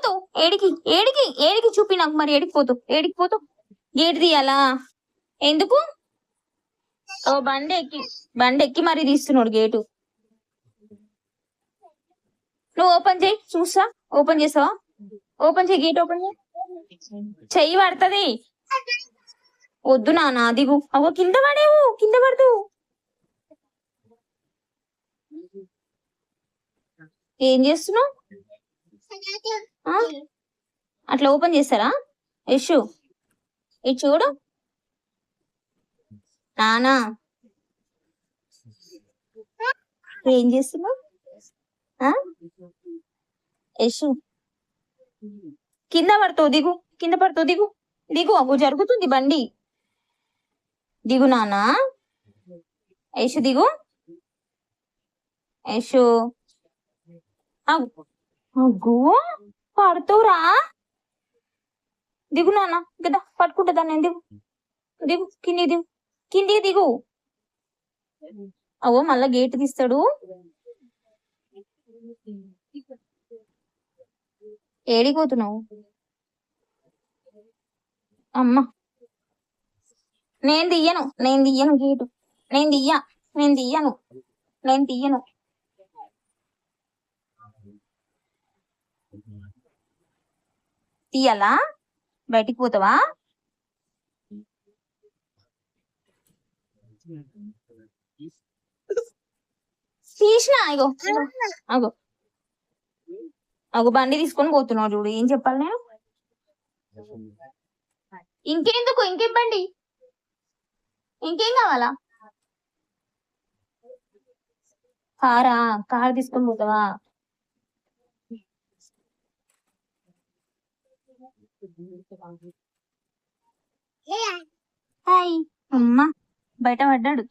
పోతావు ఏడికి ఏడికి ఏడికి చూపి నాకు మరి ఏడికి పోతావు ఏడికి పోతావు గేట్ తీయాలా ఎందుకు? ఓ బండి ఎక్కి బండి ఎక్కి మరి తీస్తున్నాడు గేటు. నువ్వు ఓపెన్ చేయి చూసా ఓపెన్ చేసావా ఓపెన్ చేయి గేట్ ఓపెన్ చేయి. చెయ్యి పడుతుంది. వద్దు నానా దిగు అవ్వ కింద పడేవు కింద పడదు. ఏం చేస్తున్నావు? Hmm. అట్లా ఓపెన్ చేస్తారా? యశు ఇది చూడు. నానా. ఏం చేస్తున్నావు? ఆ? యశు కింద పడుతావు దిగు. కింద పడుతావు దిగు. దిగు. అవు జరుగుతుంది బండి. దిగు నానా. యశు దిగు. యశు అవు అగ్గో పడతావురా. దిగు నాన్న కదా పట్టుకుంటా నేను దిగు. దిగు కింది దిగు. కిందికి దిగు. అవో మళ్ళా గేట్ తీస్తాడు. ఏడిపోతున్నావు అమ్మ. నేను తీయను నేను తీయను గేటు. నేను తీయ నేను తీయను నేను తీయను. తీయాలా? బయటికి పోతావా? తీసిన ఇగో. అగో. అగో బండి తీసుకొని పోతున్నావు చూడు ఏం చెప్పాలి నేను? ఇంకెందుకు ఇంకేం బండి? ఇంకేం కావాలా? కారా కార్ తీసుకొని పోతావా? హాయ్. అమ్మా బయట పడ్డాడు.